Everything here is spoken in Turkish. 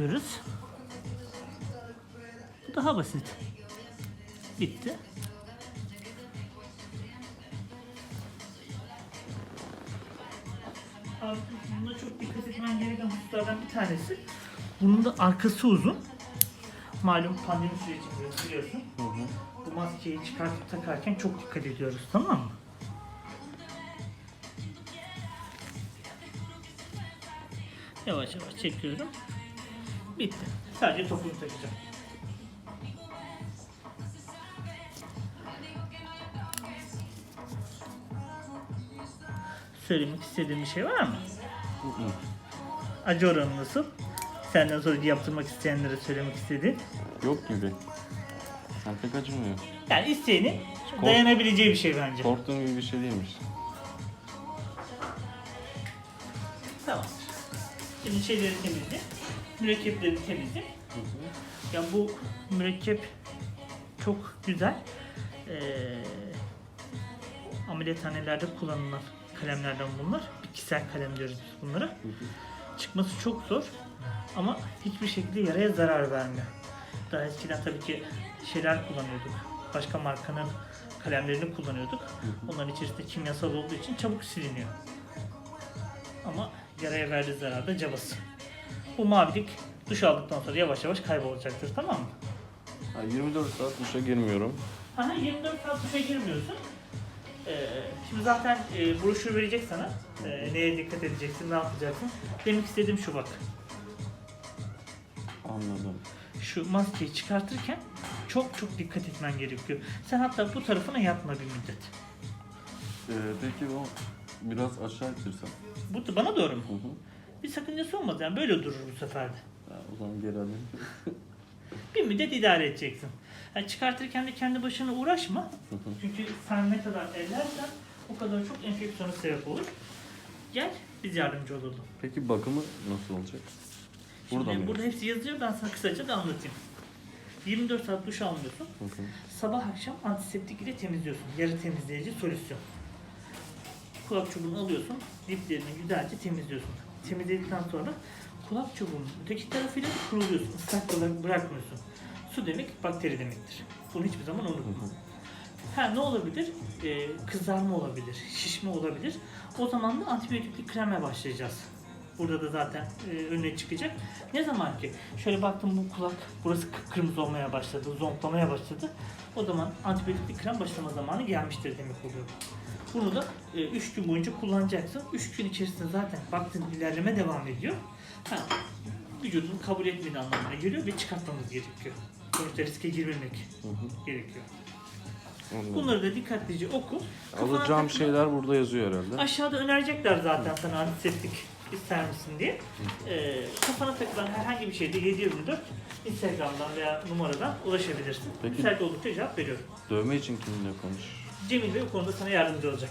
Diyoruz. Bu daha basit. Bitti. Abi bunda çok dikkat etmen gereken hususlardan bir tanesi. Bunun da arkası uzun. Malum pandemi sürecinde biliyorsun. Hı hı. Bu maskeyi çıkartıp takarken çok dikkat ediyoruz tamam mı? Yavaş yavaş çekiyorum. Bitti. Sadece topunu takacağım. Söylemek istediğim bir şey var mı? Acı oranı nasıl? Senden sonra yaptırmak isteyenlere söylemek istediğin. Yok gibi. Sen pek acımıyor. Yani isteyenin dayanabileceği bir şey bence. Korktuğum gibi bir şey değilmiş. Tamam. Şimdi şeyleri temizle. Mürekkepleri temizle. Ya bu mürekkep çok güzel. Ee, ameliyathanelerde kullanılan kalemlerden bunlar. Bitkisel kalem diyoruz biz bunlara. Çıkması çok zor ama hiçbir şekilde yaraya zarar vermiyor. Daha eskiden tabii ki şeyler kullanıyorduk. Başka markanın kalemlerini kullanıyorduk. Onların içerisinde kimyasal olduğu için çabuk siliniyor. Ama yaraya verdiği zarar da cabası. Bu mavilik duş aldıktan sonra yavaş yavaş kaybolacaktır tamam mı? Ha, 24 saat duşa girmiyorum. Aha 24 saat duşa girmiyorsun. Ee, şimdi zaten e, broşür verecek sana. Ee, neye dikkat edeceksin, ne yapacaksın. Demek istediğim şu bak. Anladım. Şu maskeyi çıkartırken çok çok dikkat etmen gerekiyor. Sen hatta bu tarafına yatma bir müddet. Ee, peki o biraz aşağı itirsem. Bu bana doğru mu? Hı hı. Bir sakıncası olmaz yani böyle durur bu sefer de. Ha, o zaman geri alayım. Bir müddet idare edeceksin. Yani çıkartırken de kendi başına uğraşma. Çünkü sen ne kadar ellersen o kadar çok enfeksiyona sebep olur. Gel biz yardımcı olalım. Peki bakımı nasıl olacak? Şimdi Burada mı? burada hepsi yazıyor ben sana kısaca da anlatayım. 24 saat duş almıyorsun. Hı hı. Sabah akşam antiseptik ile temizliyorsun. Yarı temizleyici solüsyon. Kulak çubuğunu alıyorsun. Diplerini güzelce temizliyorsun. Temizledikten sonra kulak çubuğunun öteki tarafıyla kuruluyorsun. Islak olarak bırakmıyorsun. Su demek bakteri demektir. Bunu hiçbir zaman unutma. Ha ne olabilir? Ee, kızarma olabilir, şişme olabilir. O zaman da antibiyotikli kreme başlayacağız. Burada da zaten e, önüne çıkacak. Ne zaman ki şöyle baktım bu kulak burası kıpkırmızı olmaya başladı, zonklamaya başladı. O zaman antibiyotikli krem başlama zamanı gelmiştir demek oluyor. Bunu da 3 gün boyunca kullanacaksın. 3 gün içerisinde zaten baktığın ilerleme devam ediyor. Ha, vücudun kabul etmediği anlamına geliyor ve çıkartmamız gerekiyor. Sonuçta riske girmemek Hı hı. gerekiyor. Anladım. Bunları da dikkatlice oku. Kafana Alacağım takma. şeyler burada yazıyor herhalde. Aşağıda önerecekler zaten sana antiseptik ister misin diye. Ee, kafana takılan herhangi bir şeyde 724 Instagram'dan veya numaradan ulaşabilirsin. Peki. Müsait oldukça cevap veriyorum. Dövme için kiminle konuş? Cemil Bey o konuda sana yardımcı olacak.